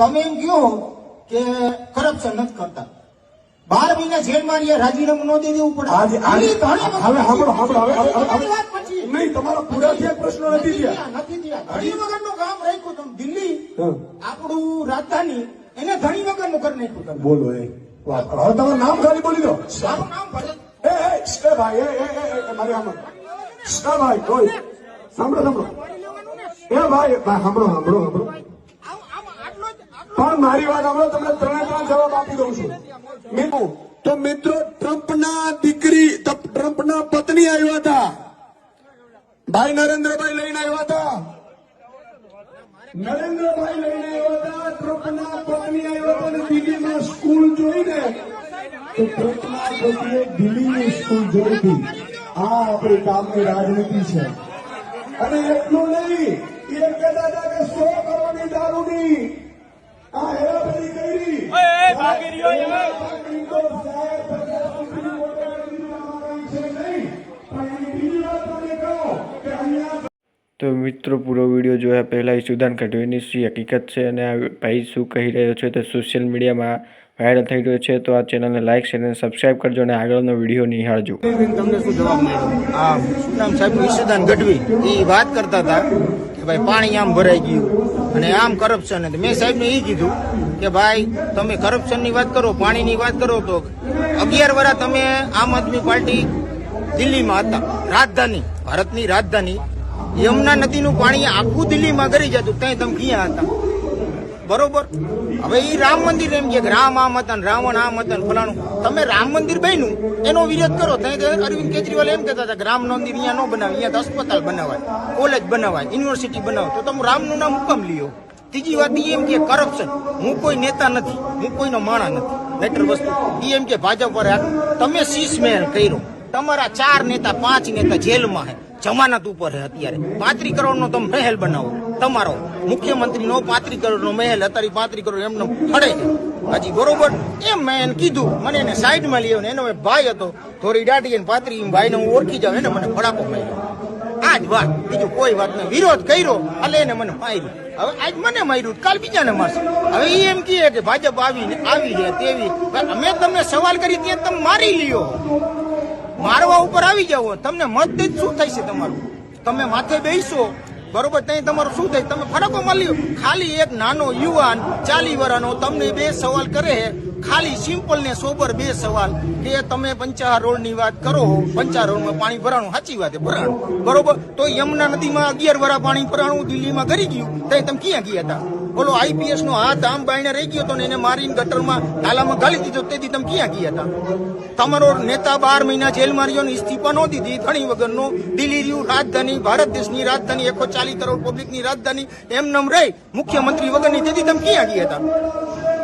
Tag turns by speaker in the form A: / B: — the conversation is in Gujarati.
A: તમે એમ કહો કે કરપ્શન નથી કરતા. બાર મહિના જેલમાં રહ્યા રાજીનામું ન દઈ દેવું પડે. ઘણી- ઘણી
B: હવે સાંભળો સાંભળો હવે
A: ઘણી
B: નહીં તમારો પૂરા થયા પ્રશ્નો નથી થયા.
A: નથી થયા. ધણી વગરનું કામ રાખ્યું તમે. દિલ્હી આપણું રાજધાની એને ધણી વગરનું કરી નાખ્યું તમે.
B: બોલો એ વાત. કરો. હવે તમારું નામ ખાલી બોલી દો.
A: સારું નામ ભરત
B: એ એ ભાઈ એ એ મારી આમાં ભાઈ કોઈ સાંભળો સાંભળો. એ ભાઈ ભાઈ સાંભળો સાંભળો સાંભળો
A: આમ- આમ આટલો જ આટલો
B: પણ મારી વાત સાંભળો, તમને ત્રણે ત્રણ જવાબ આપી દઉં છું. મિત્રો, તો મિત્રો, ટ્રમ્પના દીકરી ટ્રમ્પના પત્ની આવ્યા હતા. ભાઈ નરેન્દ્રભાઈ લઈને આવ્યા હતા. નરેન્દ્રભાઈ લઈને આવ્યા હતા, ટ્રમ્પના પત્ની આવ્યા હતા અને દિલ્હીમાં સ્કૂલ જોઈને. તો ટ્રમ્પના પત્નીએ દિલ્હીની સ્કૂલ જોઈ હતી. આ આપણી કામની રાજનીતિ છે. અને એટલું નહીં, એ કહેતા હતા કે સો કરોડની દારૂની ભાગી તો છે
C: મિત્રો પૂરો વીડિયો જોયા પહેલાં ઈશુદાન ગઢવીની શી હકીકત છે અને આ ભાઈ શું કહી રહ્યો છે તે સોશિયલ મીડિયામાં વાયરલ થઈ રહ્યો છે. તો આ ચેનલને લાઇક શેર અને સબસ્ક્રાઈબ કરજો અને આગળનો વીડિયો નિહાળજો.
D: તમને શું જવાબ મળ્યો આ શું નામ સાહેબ ઈશુદાન ગઢવી એ વાત કરતા હતા. કે ભાઈ પાણી આમ ભરાઈ ગયું અને આમ કરપ્શન હતું. મેં સાહેબને એ કીધું કે ભાઈ, તમે કરપ્શનની વાત કરો, પાણીની વાત કરો તો અગિયાર વર્ષ તમે આમ આદમી પાર્ટી દિલ્હીમાં હતા. રાજધાની, ભારતની રાજધાની. યમુના નદીનું પાણી આખું દિલ્હીમાં ગરી જતું. ત્યાં તમે ક્યાં હતા? બરોબર? હવે એ રામ મંદિર એમ કે રામ આમ હતા રાવણ આમ હતા ફલાણું. તમે રામ મંદિર બન્યું, એનો વિરોધ કરો. ત્યાં અરવિંદ કેજરીવાલ એમ કહેતા હતા કે રામ મંદિર અહીંયા ન બનાવે, અહીંયા અસ્પતાલ બનાવાય, કોલેજ બનાવાય, યુનિવર્સિટી બનાવો. તો તમે રામનું નામ હુકમ લ્યો. ત્રીજી વાત એમ કે કરપ્શન હું કોઈ નેતા નથી, હું કોઈનો માણા નથી મેટર વસ્તુ. એમ કે ભાજપ પર. તમે શીશ મહેલ કર્યો. તમારા ચાર નેતા, પાંચ નેતા જેલમાં હે, જમાનત ઉપર હે અત્યારે. પાંત્રી કરોડ નો તમે મહેલ બનાવો. તમારો મુખ્યમંત્રી નો પાંત્રી કરોડ નો મહેલ અત્યારે પાંત્રી કરોડ એમને ફળે છે હજી, બરોબર? એમ મેં એને કીધું. મને એને સાઈડમાં લઈ આવ્યો એનો ભાઈ હતો થોડી દાઢી અને પાંત્રી ભાઈને હું ઓળખી જાઉં, એને મને ફડાકો મળ્યો આ જ વાત, બીજું કોઈ વાત નહીં. વિરોધ કર્યો, એટલે એને મને માર્યું. હવે આજ મને માર્યું, કાલ બીજાને મારશે. હવે એ એમ કહે કે ભાજપ આવી આવી છે તેવી. અમે તમને સવાલ કરી ત્યાં તમે મારી લ્યો. મારવા ઉપર આવી જાવ તમને મત દઈ શું છે તમારું? તમે માથે બેસો, બરોબર ત્યાં તમારું શું થાય? તમે ફરકો મળ્યો ખાલી એક નાનો યુવાન ચાલી વરાનો તમને બે સવાલ કરે છે. ખાલી સિમ્પલ ને સોબર બે સવાલ કે તમે પંચાહાર રોડની વાત કરો પંચાહાર રોડમાં પાણી ભરાણું, સાચી વાત ભરાણું. બરોબર? તો યમુના નદીમાં અગિયાર વરા પાણી ભરાણું દિલ્હીમાં કરી ગયું. ત્યાં તમે ક્યાં ગયા હતા? બોલો આઈપીએસ નો હાથ આમ બાઈને રહી ગયો હતો ને એને મારીને ગટરમાં નાલામાં ગાલી દીધો. તેથી તમે ક્યાં ગયા હતા? તમારો નેતા બાર મહિના જેલમાં રહ્યો ને ઇસ્તીફા નો દીધી. ધણી વગરનો દિલ્હી રહ્યું રાજધાની, ભારત દેશની રાજધાની એકસો ચાલીસ કરોડ પબ્લિકની રાજધાની, એમ નમ રહી મુખ્યમંત્રી વગરની. તેથી તમે ક્યાં ગયા હતા?